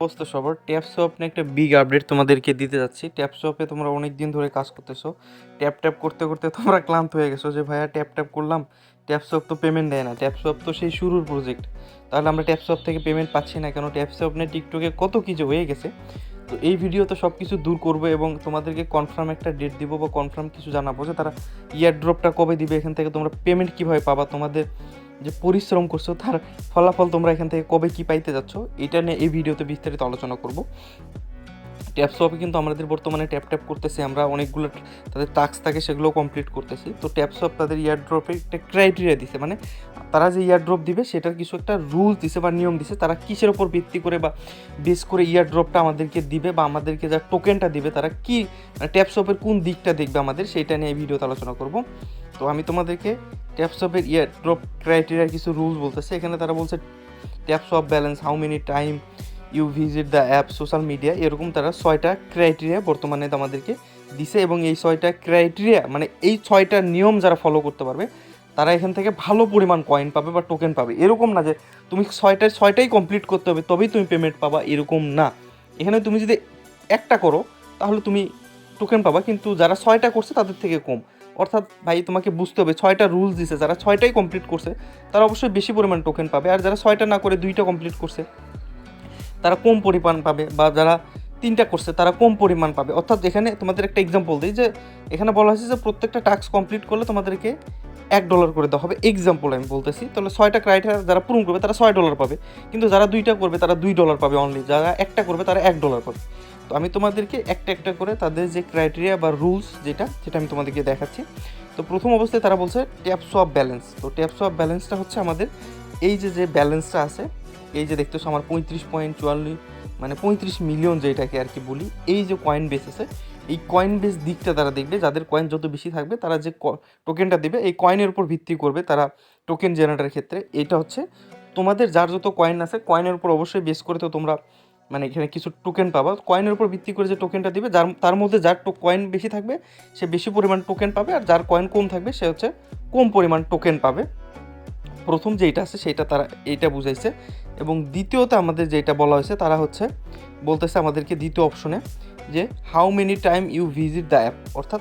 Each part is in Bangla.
অবস্থা সবার। ট্যাপ শপে একটা বিগ আপডেট তোমাদেরকে দিতে যাচ্ছি। ট্যাপ শপে তোমরা অনেক দিন ধরে কাজ করতেছো। ট্যাপ ট্যাপ করতে করতে তোমরা ক্লান্ত হয়ে গেছো যে, ভাইয়া ট্যাপ ট্যাপ করলাম। ট্যাপ শপ তো পেমেন্ট দেয় না। ট্যাপ শপ তো সেই শুরুর প্রজেক্ট তাহলে আমরা ট্যাপ শপ থেকে পেমেন্ট পাচ্ছি না কেন? ট্যাপ শপ নিয়ে টিকটকে কত কিছু হয়ে গেছে। তো এই ভিডিও তো সব কিছু দূর করব এবং তোমাদেরকে কনফার্ম একটা ডেট দিব বা কনফার্ম কিছু জানাব যে, তারা ইয়ার ড্রপটা কবে দিবে? এখান থেকে তোমরা পেমেন্ট কীভাবে পাবা? তোমাদের যে পরিশ্রম করছ, তার ফলাফল তোমরা এখান থেকে কবে কি পাইতে যাচ্ছ, এটা নিয়ে এই ভিডিওতে বিস্তারিত আলোচনা করব। ট্যাপ শপে কিন্তু আমাদের বর্তমানে ট্যাপ ট্যাপ করতেছি, আমরা অনেকগুলো তাদের টাস্ক থাকে সেগুলো কমপ্লিট করতেছি। তো ট্যাপ শপ তাদের ইয়ার ড্রপে একটা ক্রাইটেরিয়া দিছে মানে তারা যে ইয়ার ড্রপ দিবে, সেটার কিছু একটা রুলস দিছে বা নিয়ম দিছে, তারা কিসের ওপর ভিত্তি করে বা বেস করে ইয়ার ড্রপটা আমাদেরকে দিবে বা আমাদেরকে যা টোকেনটা দিবে, তারা কি ট্যাপ শপের কোন দিকটা দেখবে আমাদের সেইটা নিয়ে এই ভিডিওতে আলোচনা করব। তো আমি তোমাদেরকে ট্যাপসপের ইয়ার ড্রপ ক্রাইটেরিয়ার কিছু রুলস বলতেছে। এখানে তারা বলছে TapSwap balance how many time you visit the app social media এরকম তারা ছয়টা ক্রাইটেরিয়া বর্তমানে আমাদেরকে দিছে এবং এই ছয়টা ক্রাইটেরিয়া মানে এই ছয়টা নিয়ম যারা ফলো করতে পারবে, তারা এখান থেকে ভালো পরিমাণ কয়েন পাবে বা টোকেন পাবে। এরকম না যে তুমি ছয়টায়, ছয়টাই কমপ্লিট করতে হবে, তবেই তুমি পেমেন্ট পাবা, এরকম না। এখানে তুমি যদি একটা করো, তাহলে তুমি টোকেন পাবা, কিন্তু যারা ছয়টা করছে, তাদের থেকে কম। অর্থাৎ ভাই তোমাকে বুঝতে হবে, ছয়টা রুলস দিছে, যারা ছয়টাই কমপ্লিট করছে, তারা অবশ্যই বেশি পরিমাণ টোকেন পাবে, আর যারা ছয়টা না করে দুইটা কমপ্লিট করছে, তারা কম পরিমাণ পাবে, বা যারা তিনটা করছে, তারা কম পরিমাণ পাবে। অর্থাৎ এখানে তোমাদের একটা এক্সাম্পল দিই যে, এখানে বলা হয়েছে যে প্রত্যেকটা টাস্ক কমপ্লিট করলে তোমাদেরকে এক ডলার করে দেওয়া হবে। এক্সাম্পল আমি বলতেছি, তাহলে ছয়টা ক্রাইটেরিয়া যারা পূরণ করবে, তারা ছয় ডলার পাবে। কিন্তু যারা দুইটা করবে, তারা দুই ডলার পাবে অনলি যারা একটা করবে, তারা এক ডলার পাবে। তো আমি তোমাদেরকে একটা একটা করে তাদের যে ক্রাইটেরিয়া বা রুলস যেটা সেটা আমি তোমাদেরকে দেখাচ্ছি। তো প্রথম অবস্থায় তারা বলছে ট্যাপ সোয়াপ ব্যালেন্স তো ট্যাপ সোয়াপ ব্যালেন্সটা হচ্ছে আমাদের এই যে যে ব্যালেন্সটা আছে, এই যে দেখতেছো আমার পঁয়ত্রিশ পয়েন্ট চুয়াল্লিশ মানে পঁয়ত্রিশ মিলিয়ন যেটাকে আর কি বলি, এই যে কয়েন বেস আছে, এই কয়েন বেস দিকটা তারা দেখবে, যাদের কয়েন যত বেশি থাকবে, তারা যে টোকেনটা দেবে, এই কয়েনের উপর ভিত্তি করবে তারা টোকেন জেনারেটার ক্ষেত্রে। এটা হচ্ছে তোমাদের যার যত কয়েন আছে কয়েনের উপর অবশ্যই বেস করে তো তোমরা মানে এখানে কিছু টোকেন পাবা। কয়েনের উপর ভিত্তি করে যে টোকেনটা দিবে, যার, তার মধ্যে যার টো কয়েন বেশি থাকবে, সে বেশি পরিমাণ টোকেন পাবে, আর যার কয়েন কম থাকবে, সে হচ্ছে কম পরিমাণ টোকেন পাবে। প্রথম যেইটা আছে সেটা তারা, এইটা বুঝাইছে। এবং দ্বিতীয়তে আমাদের যেটা বলা হয়েছে, তারা হচ্ছে বলতেছে আমাদেরকে দ্বিতীয় অপশনে যে how many time you visit the app অর্থাৎ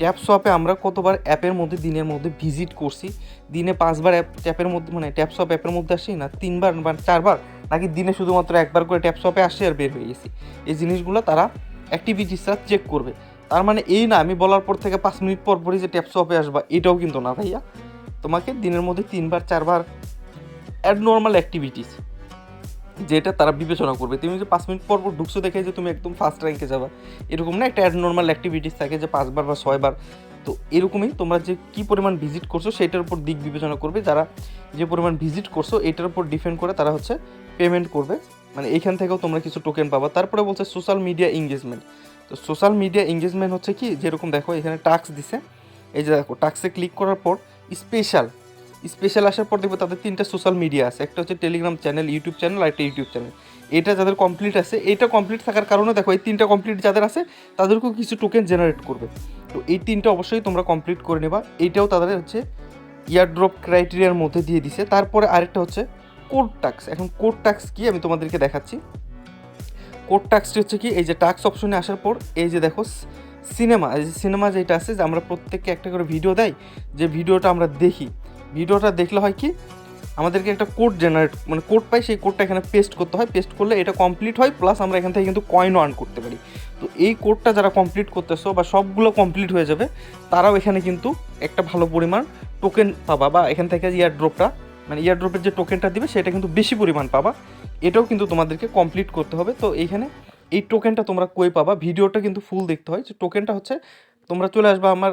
ট্যাপ শপে আমরা কতবার অ্যাপের মধ্যে, দিনের মধ্যে ভিজিট করছি। দিনে পাঁচবার অ্যাপ, ট্যাপের মধ্যে মানে ট্যাপ শপ অ্যাপের মধ্যে আসি না, তিনবার বা চারবার, নাকি দিনে শুধুমাত্র একবার করে ট্যাপ শপে আসি আর বের হয়ে গেছি। এই জিনিসগুলো তারা অ্যাক্টিভিটিসটা চেক করবে। তার মানে এই না, আমি বলার পর থেকে পাঁচ মিনিট পর পরই যে ট্যাপ শপে আসবা, এটাও কিন্তু না ভাইয়া। তোমাকে দিনের মধ্যে তিনবার, চারবার অ্যাড নর্মাল অ্যাক্টিভিটিস যেটা তারা বিবেচনা করবে। তুমি যে পাঁচ মিনিট পর পর ঢুকছো দেখে যে তুমি একদম ফার্স্ট র্যাঙ্কে যাবা। এরকম না একটা নর্মাল অ্যাক্টিভিটিস থাকে যে পাঁচবার বা ছয়বার। তো এরকমই তোমরা যে কী পরিমাণ ভিজিট করছ সেটার উপর দিক বিবেচনা করবে। যারা যে পরিমাণ ভিজিট করছ এটার উপর ডিপেন্ড করে তারা হচ্ছে পেমেন্ট করবে। মানে এইখান থেকেও তোমরা কিছু টোকেন পাবা। তারপরে বলছে সোশ্যাল মিডিয়া এঙ্গেজমেন্ট তো সোশ্যাল মিডিয়া এঙ্গেজমেন্ট হচ্ছে কি? যেরকম দেখো এখানে টাস্ক দিছে। এই যে দেখো টাস্কে ক্লিক করার পর স্পেশাল স্পেশাল আসার পর দেখবে তাদের তিনটা সোশ্যাল মিডিয়া আছে। একটা হচ্ছে টেলিগ্রাম চ্যানেল ইউটিউব চ্যানেল আর একটা ইউটিউব চ্যানেল এটা যাদের কমপ্লিট আছে, এটা কমপ্লিট থাকার কারণে দেখো এই তিনটা কমপ্লিট যাদের আছে, তাদেরকেও কিছু টোকেন জেনারেট করবে। তো এই তিনটা অবশ্যই তোমরা কমপ্লিট করে নেবা। এইটাও তাদের হচ্ছে ইয়ারড্রপ ক্রাইটেরিয়ার মধ্যে দিয়ে দিছে। তারপরে আরেকটা হচ্ছে কোড টাক্স এখন কোড টাক্স কি আমি তোমাদেরকে দেখাচ্ছি। কোড টাক্সটি হচ্ছে কি, এই যে টাক্স অপশনে আসার পর, এই যে দেখো সিনেমা এই যে সিনেমা যেটা আছে, যে আমরা প্রত্যেককে একটা করে ভিডিও দেয়, যে ভিডিওটা আমরা দেখি। ভিডিওটা দেখলে হয় কি, আমাদেরকে একটা কোড জেনারেট মানে কোড পাই, সেই কোডটা এখানে পেস্ট করতে হয়। পেস্ট করলে এটা কমপ্লিট হয় প্লাস আমরা এখান থেকে কিন্তু কয়েনও আর্ন করতে পারি। তো এই কোডটা যারা কমপ্লিট করতেছো বা সবগুলো কমপ্লিট হয়ে যাবে, তারাও এখানে কিন্তু একটা ভালো পরিমাণ টোকেন পাবা বা এখান থেকে ইয়ার ড্রপটা মানে ইয়ার ড্রপের যে টোকেনটা দিবে, সেটা কিন্তু বেশি পরিমাণ পাবা। এটাও কিন্তু তোমাদেরকে কমপ্লিট করতে হবে। তো এইখানে এই টোকেনটা তোমরা কই পাবা? ভিডিওটা কিন্তু ফুল দেখতে হয়। যে টোকেনটা হচ্ছে, তোমরা চলে আসবা আমার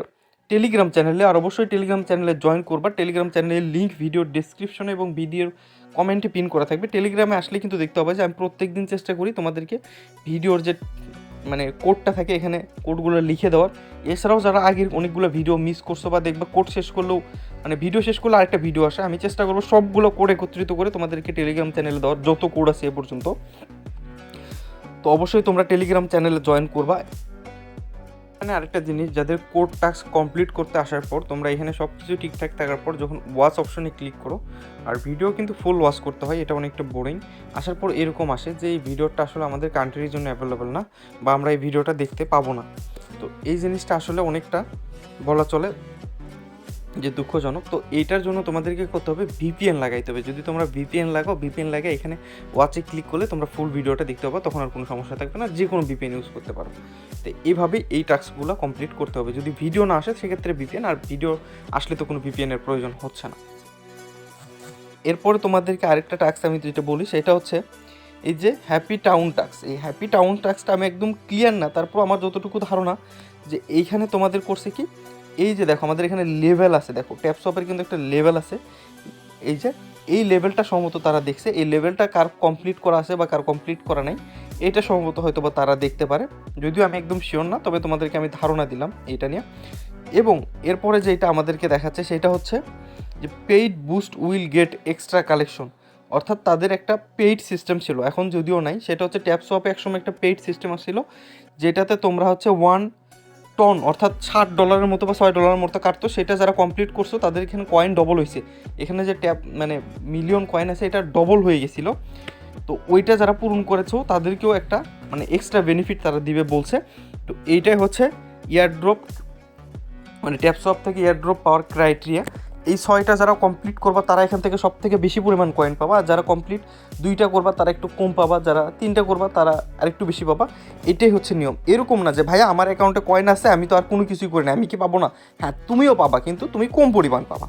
টেলিগ্রাম চ্যানেলে আর অবশ্যই টেলিগ্রাম চ্যানেলে জয়েন করবা। টেলিগ্রাম চ্যানেলের লিঙ্ক ভিডিওর ডিসক্রিপশনে এবং ভিডিওর কমেন্টে পিন করা থাকবে। টেলিগ্রামে আসলে কিন্তু দেখতে হবে যে, আমি প্রত্যেক দিন চেষ্টা করি তোমাদেরকে ভিডিওর যে মানে কোডটা থাকে, এখানে কোডগুলো লিখে দেওয়ার। এছাড়াও যারা আগের অনেকগুলো ভিডিও মিস করছ বা দেখবে কোড শেষ করলেও মানে ভিডিও শেষ করলে আরেকটা ভিডিও আসে। আমি চেষ্টা করব সবগুলো কোড একত্রিত করে তোমাদেরকে টেলিগ্রাম চ্যানেলে দেওয়ার, যত কোড আছে এ পর্যন্ত। তো অবশ্যই তোমরা টেলিগ্রাম চ্যানেলে জয়েন করবা। এখানে আরেকটা জিনিস, যাদের কোড টাস্ক কমপ্লিট করতে আসার পর তোমরা এখানে সব কিছু ঠিকঠাক থাকার পর যখন ওয়াচ অপশনে ক্লিক করো, আর ভিডিও কিন্তু ফুল ওয়াচ করতে হয়, এটা অনেকটা বোরিং আসার পর এরকম আসে যে এই ভিডিওটা আসলে আমাদের কান্ট্রির জন্য অ্যাভেলেবেল না, বা আমরা এই ভিডিওটা দেখতে পাবো না। তো এই জিনিসটা আসলে অনেকটা বলা চলে যে দুঃখজনক, তো এইটার জন্য তোমাদেরকে করতে হবে ভিপিএন লাগাইতে হবে। যদি তোমরা ভিপিএন লাগাও ভিপিএন লাগাই এখানে ওয়াচে ক্লিক করলে তোমরা ফুল ভিডিওটা দেখতে পাবো, তখন আর কোনো সমস্যা থাকবে না যে কোনো ভিপিএন ইউজ করতে পারো। তো এইভাবেই এই টাস্কগুলো কমপ্লিট করতে হবে। যদি ভিডিও না আসে, সেক্ষেত্রে ভিপিএন আর ভিডিও আসলে তো কোনো ভিপিএনের প্রয়োজন হচ্ছে না। এরপরে তোমাদেরকে আরেকটা টাস্ক আমি যেটা বলি, সেটা হচ্ছে এই যে হ্যাপি টাউন টাক্স এই হ্যাপি টাউন টাক্সটা আমি একদম ক্লিয়ার না তারপর আমার যতটুকু ধারণা যে এইখানে তোমাদের করছে কি এই যে দেখো, আমাদের এখানে লেভেল আছে, দেখো ট্যাপসপের কিন্তু একটা লেভেল আছে। এই যে, এই লেভেলটা সম্ভবত তারা দেখছে। এই লেভেলটা কার কমপ্লিট করা আছে বা কার কমপ্লিট করা নাই, এটা সম্ভবত হয়তো বা তারা দেখতে পারে। যদিও আমি একদম শিওর না, তবে তোমাদেরকে আমি ধারণা দিলাম এটা নিয়ে। এবং এরপরে যেটা আমাদেরকে দেখাচ্ছে, সেটা হচ্ছে যে paid boost will get extra collection অর্থাৎ তাদের একটা পেইড সিস্টেম ছিল। এখন যদিও নাই, সেটা হচ্ছে ট্যাপ শপে একসময় একটা পেইড সিস্টেম ছিল যেটাতে তোমরা হচ্ছে ওয়ান টন অর্থাৎ ষাট ডলারের মতো বা ছয় ডলারের মতো কাটতো। সেটা যারা কমপ্লিট করছ, তাদের এখানে কয়েন ডবল হয়েছে। এখানে যে ট্যাপ মানে মিলিয়ন কয়েন আছে, এটা ডবল হয়ে গেছিল। তো ওইটা যারা পূরণ করেছ, তাদেরকেও একটা মানে এক্সট্রা বেনিফিট তারা দিবে বলছে। তো এইটাই হচ্ছে ইয়ারড্রপ মানে ট্যাপ সব থেকে ইয়ারড্রপ পাওয়ার ক্রাইটেরিয়া এই ছয়টা যারা কমপ্লিট করবা, তারা এখান থেকে সব থেকে বেশি পরিমাণ কয়েন পাবা। আর যারা কমপ্লিট দুইটা করবা, তারা একটু কম পাবা। যারা তিনটা করবা, তারা আরেকটু বেশি পাবা। এটাই হচ্ছে নিয়ম। এরকম না যে, ভাইয়া, আমার অ্যাকাউন্টে কয়েন আছে, আমি তো আর কোনো কিছুই করি না। আমি কি পাবো না? হ্যাঁ তুমিও পাবা, কিন্তু তুমি কম পরিমাণ পাবা।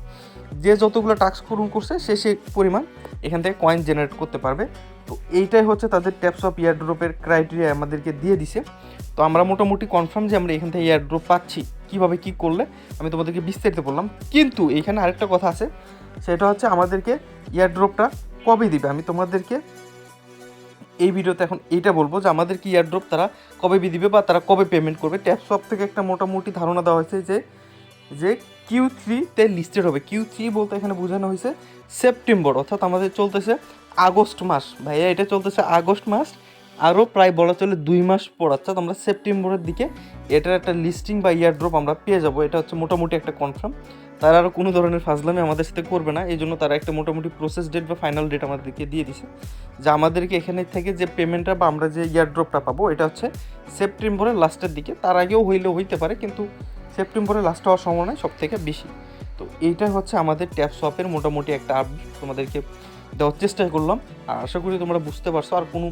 যে যতগুলো টাস্ক পূরণ করছে, সে সে পরিমাণ এখান থেকে কয়েন জেনারেট করতে পারবে। তো এইটাই হচ্ছে তাদের ট্যাপস অফ ইয়ার ইয়ারড্রপের ক্রাইটেরিয়া আমাদেরকে দিয়ে দিছে। তো আমরা মোটামুটি কনফার্ম যে আমরা এখান থেকে এয়ারড্রপ পাচ্ছি। কীভাবে কী করলে, আমি তোমাদেরকে বিস্তারিত বললাম। কিন্তু এইখানে আরেকটা কথা আছে, সেটা হচ্ছে আমাদেরকে এয়ারড্রপটা কবে দিবে? আমি তোমাদেরকে এই ভিডিওতে এখন এইটা বলব যে আমাদেরকে এয়ারড্রপ তারা কবে দিবে বা তারা কবে পেমেন্ট করবে। ট্যাপসপ থেকে একটা মোটামুটি ধারণা দেওয়া হয়েছে যে যে কিউ থ্রিতে লিস্টেড হবে। কিউ থ্রি বলতে এখানে বোঝানো হয়েছে সেপ্টেম্বর অর্থাৎ আমাদের চলতেছে আগস্ট মাস। ভাইয়া, এটা চলতেছে আগস্ট মাস, আরও প্রায় বলা চলে দুই মাস পর, অর্থাৎ আমরা সেপ্টেম্বরের দিকে এটার একটা লিস্টিং বা ইয়ার ড্রপ আমরা পেয়ে যাব। এটা হচ্ছে মোটামুটি একটা কনফার্ম তারা আরও কোনো ধরনের ফাজলামি আমাদের সাথে করবে না। এই জন্য তারা একটা মোটামুটি প্রসেস ডেট বা ফাইনাল ডেট আমাদেরকে দিয়ে দিছে। যে আমাদেরকে এখানে থেকে যে পেমেন্টটা বা আমরা যে ইয়ার ড্রপটা পাবো, এটা হচ্ছে সেপ্টেম্বরের লাস্টের দিকে। তার আগেও হইলেও হইতে পারে, কিন্তু সেপ্টেম্বরের লাস্ট হওয়ার সম্ভাবনা সব থেকে বেশি। তো এইটা হচ্ছে আমাদের ট্যাপ শপের মোটামুটি একটা আপডেট তোমাদেরকে দেওয়ার চেষ্টা করলাম। আর আশা করি তোমরা বুঝতে পারছ। আর কোনো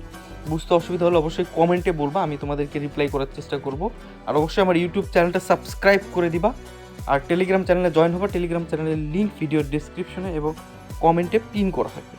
বুঝতে অসুবিধা হলে অবশ্যই কমেন্টে বলবা, আমি তোমাদেরকে রিপ্লাই করার চেষ্টা করব। আর অবশ্যই আমার ইউটিউব চ্যানেলটা সাবস্ক্রাইব করে দিবা। আর টেলিগ্রাম চ্যানেলে জয়েন হবা। টেলিগ্রাম চ্যানেলের লিঙ্ক ভিডিওর ডিসক্রিপশনে এবং কমেন্টে পিন করা থাকবে।